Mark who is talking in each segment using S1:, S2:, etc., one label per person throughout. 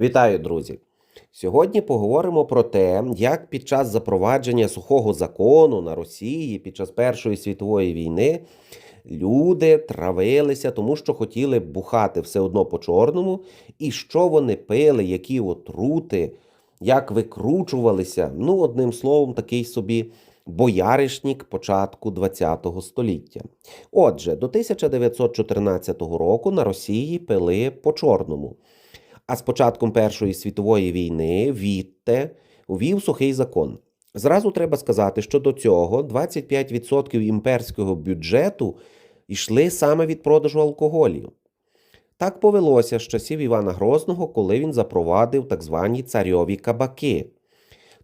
S1: Вітаю, друзі! Сьогодні поговоримо про те, як під час запровадження сухого закону на Росії під час Першої світової війни люди травилися, тому що хотіли бухати все одно по чорному, і що вони пили, які отрути, як викручувалися. Ну, одним словом, такий собі бояришнік початку ХХ століття. Отже, до 1914 року на Росії пили по чорному. А з початком Першої світової війни Вітте увів сухий закон. Зразу треба сказати, що до цього 25% імперського бюджету йшли саме від продажу алкоголю. Так повелося з часів Івана Грозного, коли він запровадив так звані царьові кабаки,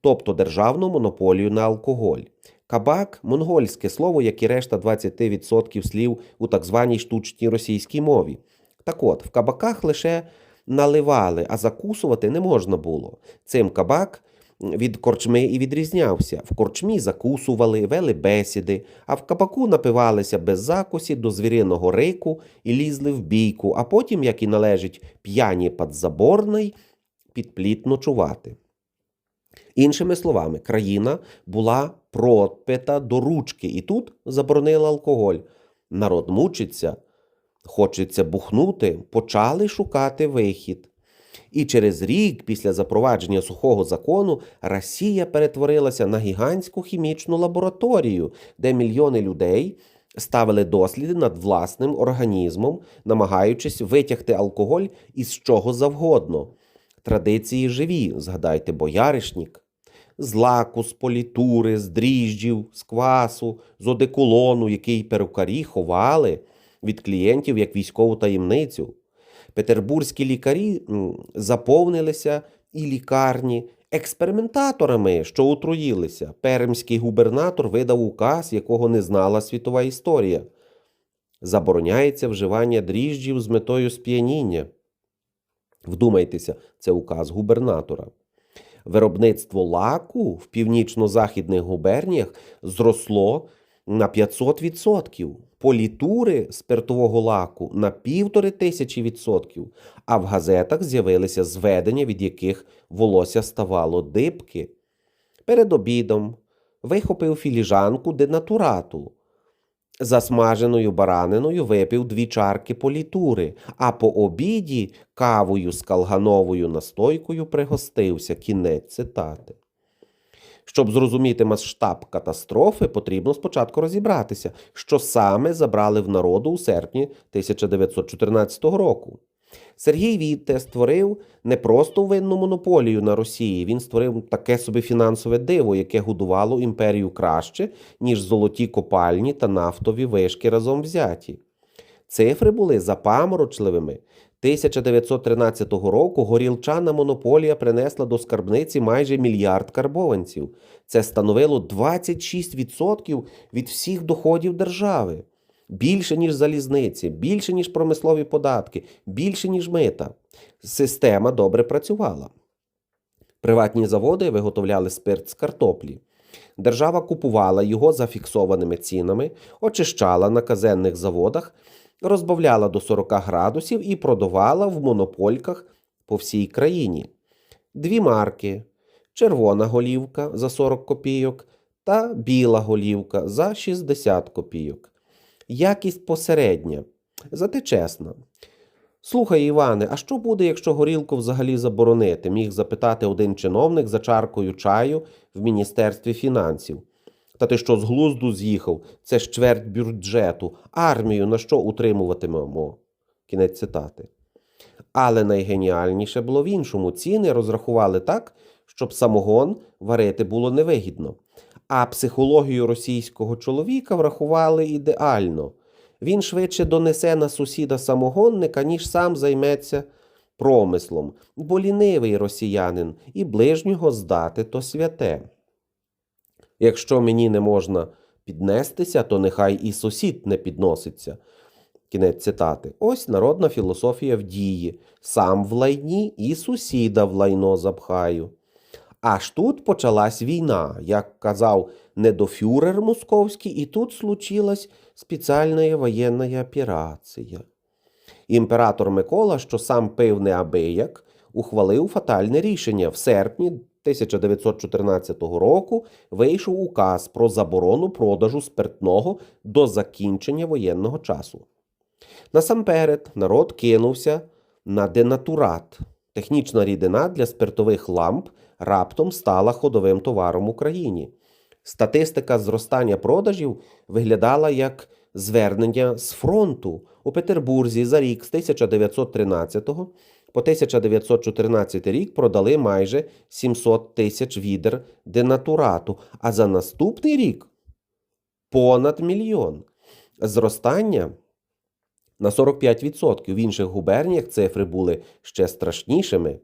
S1: тобто державну монополію на алкоголь. Кабак монгольське слово, як і решта 20% слів у так званій штучній російській мові. Так от, в кабаках лише наливали, а закусувати не можна було. Цим кабак від корчми і відрізнявся. В корчмі закусували, вели бесіди, а в кабаку напивалися без закусі до звіриного рику і лізли в бійку, а потім, як і належить п'яні подзаборний, підпліт ночувати. Іншими словами, країна була пропита до ручки, і тут заборонили алкоголь. Народ мучиться, хочеться бухнути, почали шукати вихід. І через рік після запровадження сухого закону Росія перетворилася на гігантську хімічну лабораторію, де мільйони людей ставили досліди над власним організмом, намагаючись витягти алкоголь із чого завгодно. Традиції живі, згадайте, бояришнік. З лаку, з політури, з дріжджів, з квасу, з одеколону, який перукарі ховали від клієнтів як військову таємницю. Петербурзькі лікарі заповнилися і лікарні експериментаторами, що отруїлися. Пермський губернатор видав указ, якого не знала світова історія. Забороняється вживання дріжджів з метою сп'яніння. Вдумайтеся, це указ губернатора. Виробництво лаку в північно-західних губерніях зросло на 500%, політури спиртового лаку на півтори тисячі відсотків, а в газетах з'явилися зведення, від яких волосся ставало дибки. Перед обідом вихопив філіжанку денатурату. Засмаженою бараниною випив дві чарки політури, а по обіді кавою з калгановою настойкою пригостився кінець цитати. Щоб зрозуміти масштаб катастрофи, потрібно спочатку розібратися, що саме забрали в народу у серпні 1914 року. Сергій Вітте створив не просто винну монополію на Росії, він створив таке собі фінансове диво, яке годувало імперію краще, ніж золоті копальні та нафтові вишки разом взяті. Цифри були запаморочливими. 1913 року горілчана монополія принесла до скарбниці майже мільярд карбованців. Це становило 26% від всіх доходів держави. Більше, ніж залізниці, більше, ніж промислові податки, більше, ніж мита. Система добре працювала. Приватні заводи виготовляли спирт з картоплі. Держава купувала його за фіксованими цінами, очищала на казенних заводах, розбавляла до 40 градусів і продавала в монопольках по всій країні. Дві марки: червона голівка за 40 копійок та біла голівка за 60 копійок. Якість посередня, зате чесна. Слухай, Іване, а що буде, якщо горілку взагалі заборонити? міг запитати один чиновник за чаркою чаю в Міністерстві фінансів. Та ти що з глузду з'їхав? Це ж чверть бюджету, армію на що утримуватимемо? Кінець цитати. Але найгеніальніше було в іншому. Ціни розрахували так, щоб самогон варити було невигідно. А психологію російського чоловіка врахували ідеально. Він швидше донесе на сусіда самогонника, ніж сам займеться промислом, бо лінивий росіянин і ближнього здати то святе. Якщо мені не можна піднестися, то нехай і сусід не підноситься. Кінець цитати. Ось народна філософія в дії. Сам в лайні і сусіда в лайно запхаю. Аж тут почалась війна, як казав недофюрер московський, і тут случилась спеціальна воєнна операція. Імператор Микола, що сам пив неабияк, ухвалив фатальне рішення. В серпні 1914 року вийшов указ про заборону продажу спиртного до закінчення воєнного часу. Насамперед, народ кинувся на денатурат. Технічна рідина для спиртових ламп раптом стала ходовим товаром в Україні. Статистика зростання продажів виглядала як звернення з фронту у Петербурзі за рік з 1913 по 1914 рік продали майже 700 тисяч відер денатурату, а за наступний рік понад мільйон. Зростання на 45%. В інших губерніях цифри були ще страшнішими.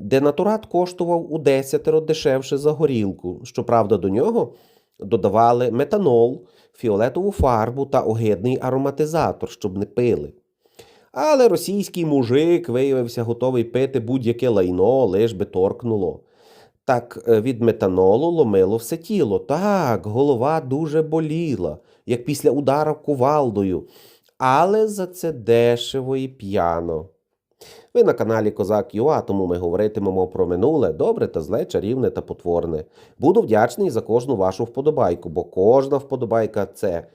S1: Денатурат коштував у десятеро дешевше за горілку. Щоправда, до нього додавали метанол, фіолетову фарбу та огидний ароматизатор, щоб не пили. Але російський мужик виявився готовий пити будь-яке лайно, лиш би торкнуло. Так е, від метанолу ломило все тіло. Так, голова дуже боліла, як після удара кувалдою. Але за це дешево і п'яно. Ви на каналі Козак Юа, тому ми говоритимемо про минуле, добре та зле, чарівне та потворне. Буду вдячний за кожну вашу вподобайку, бо кожна вподобайка це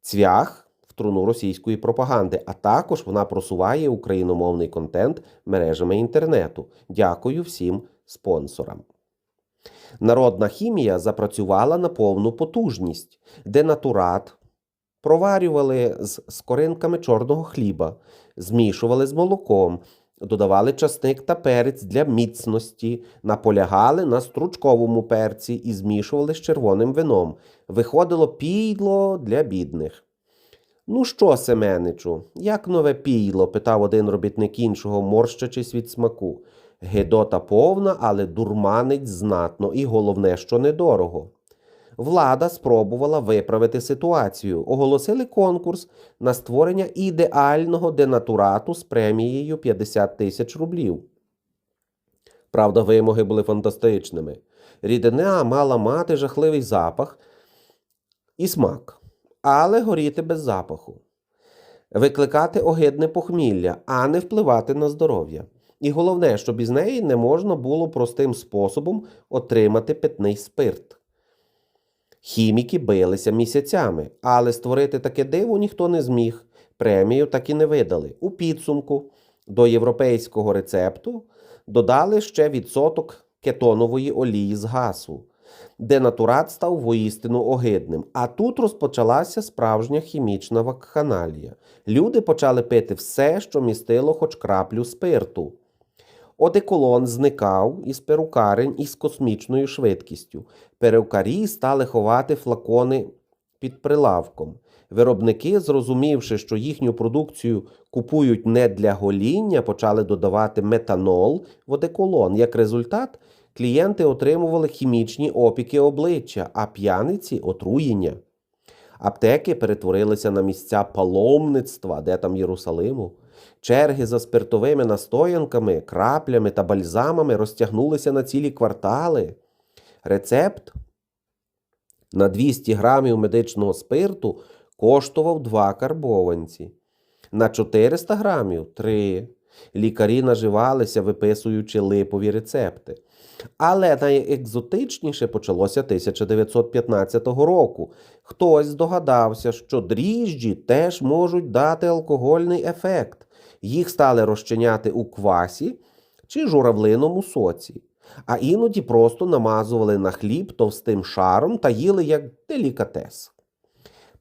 S1: цвях в труну російської пропаганди, а також вона просуває україномовний контент мережами інтернету. Дякую всім спонсорам. Народна хімія запрацювала на повну потужність. Денатурат проварювали з скоринками чорного хліба, змішували з молоком, додавали часник та перець для міцності, наполягали на стручковому перці і змішували з червоним вином. Виходило пійло для бідних. Ну що, Семеничу, як нове пійло? питав один робітник іншого, морщачись від смаку. Гедота повна, але дурманить знатно, і головне, що недорого. Влада спробувала виправити ситуацію. Оголосили конкурс на створення ідеального денатурату з премією 50 тисяч рублів. Правда, вимоги були фантастичними. Рідина мала мати жахливий запах і смак, але горіти без запаху, викликати огидне похмілля, а не впливати на здоров'я. І головне, щоб із неї не можна було простим способом отримати питний спирт. Хіміки билися місяцями, але створити таке диво ніхто не зміг. Премію так і не видали. У підсумку до європейського рецепту додали ще відсоток кетонової олії з гасу, де натурат став воістину огидним. А тут розпочалася справжня хімічна вакханалія. Люди почали пити все, що містило хоч краплю спирту. Одеколон зникав із перукарень із космічною швидкістю. Перукарі стали ховати флакони під прилавком. Виробники, зрозумівши, що їхню продукцію купують не для гоління, почали додавати метанол в одеколон. Як результат, клієнти отримували хімічні опіки обличчя, а п'яниці отруєння. Аптеки перетворилися на місця паломництва, де там Єрусалиму. Черги за спиртовими настоянками, краплями та бальзамами розтягнулися на цілі квартали. Рецепт на 200 грамів медичного спирту коштував 2 карбованці, на 400 грамів 3. Лікарі наживалися, виписуючи липові рецепти. Але найекзотичніше почалося 1915 року. Хтось здогадався, що дріжджі теж можуть дати алкогольний ефект. Їх стали розчиняти у квасі чи журавлиному соці, а іноді просто намазували на хліб товстим шаром та їли як делікатес.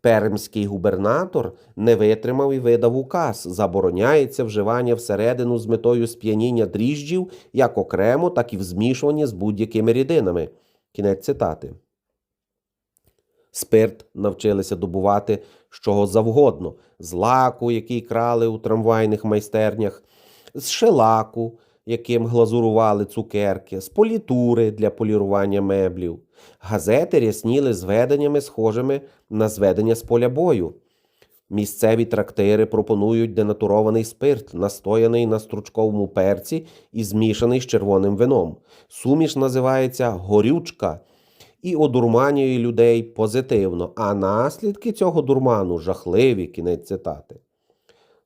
S1: Пермський губернатор не витримав і видав указ. Забороняється вживання всередину з метою сп'яніння дріжджів як окремо, так і в змішуванні з будь-якими рідинами. Кінець цитати. Спирт навчилися добувати з чого завгодно: з лаку, який крали у трамвайних майстернях, з шелаку, яким глазурували цукерки, з політури для полірування меблів. Газети рясніли зведеннями, схожими на зведення з поля бою. Місцеві трактири пропонують денатурований спирт, настояний на стручковому перці і змішаний з червоним вином. Суміш називається горючка і одурманює людей позитивно, а наслідки цього дурману жахливі кінець цитати.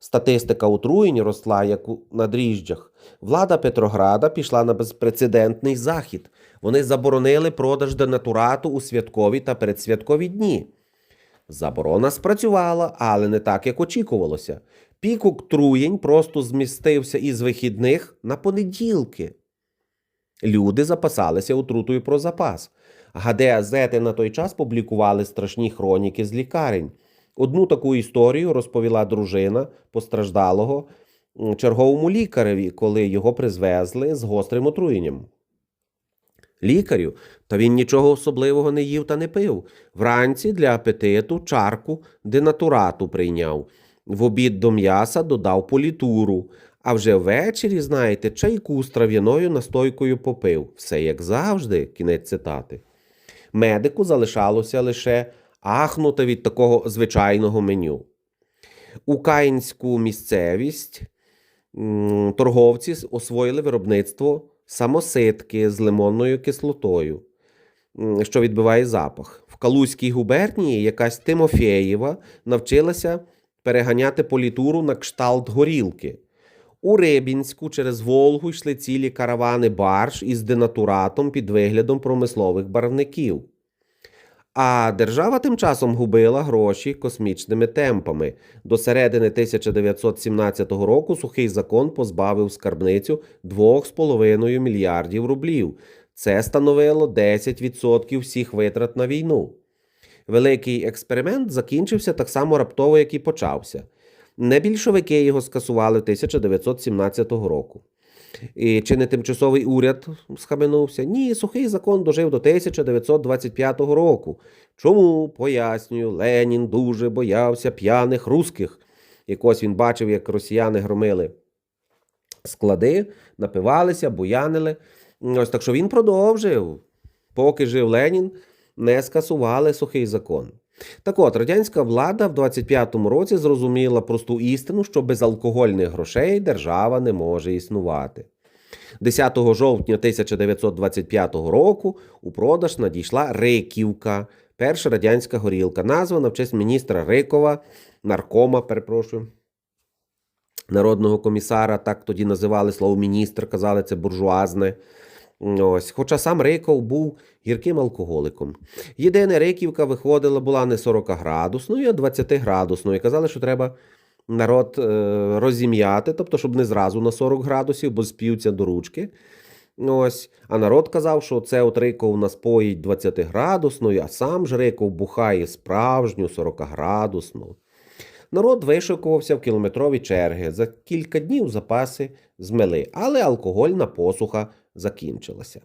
S1: Статистика отруєнь росла як на дріжджах. Влада Петрограда пішла на безпрецедентний захід. Вони заборонили продаж денатурату у святкові та передсвяткові дні. Заборона спрацювала, але не так, як очікувалося. Пік отруєнь просто змістився із вихідних на понеділки. Люди запасалися отрутою про запас. Газети на той час публікували страшні хроніки з лікарень. Одну таку історію розповіла дружина постраждалого черговому лікареві, коли його призвезли з гострим отруєнням. Лікарю, та він нічого особливого не їв та не пив. Вранці для апетиту чарку денатурату прийняв. В обід до м'яса додав політуру, а вже ввечері, знаєте, чайку з трав'яною настойкою попив. Все як завжди, кінець цитати. Медику залишалося лише ахнути від такого звичайного меню. Українську місцевість торговці освоїли виробництво самоситки з лимонною кислотою, що відбиває запах. В Калузькій губернії якась Тимофєєва навчилася переганяти політуру на кшталт горілки. У Рибінську через Волгу йшли цілі каравани барж із денатуратом під виглядом промислових барвників. А держава тим часом губила гроші космічними темпами. До середини 1917 року сухий закон позбавив скарбницю 2,5 мільярдів рублів. Це становило 10% всіх витрат на війну. Великий експеримент закінчився так само раптово, як і почався. Не більшовики його скасували 1917 року. І чи не тимчасовий уряд схаменувся? Ні, сухий закон дожив до 1925 року. Чому, пояснюю, Ленін дуже боявся п'яних русських. Якось він бачив, як росіяни громили склади, напивалися, буянили. Ось так що він продовжив. Поки жив Ленін, не скасували сухий закон. Так от, радянська влада в 25-му році зрозуміла просту істину, що без алкогольних грошей держава не може існувати. 10 жовтня 1925 року у продаж надійшла Риківка, перша радянська горілка, названа в честь міністра Рикова, наркома, перепрошую, народного комісара, так тоді називали слово міністр, казали це буржуазне. Ось, хоча сам Риков був гірким алкоголиком. Єдине, Риківка виходила була не 40-градусною, а 20-градусною. І казали, що треба народ е, розім'яти, тобто, щоб не зразу на 40 градусів, бо сп'ються до ручки. Ось. А народ казав, що це от Риков нас поїть 20-градусною, а сам ж Риков бухає справжню 40-градусну. Народ вишикувався в кілометрові черги. За кілька днів запаси змели, але алкогольна посуха закінчилася.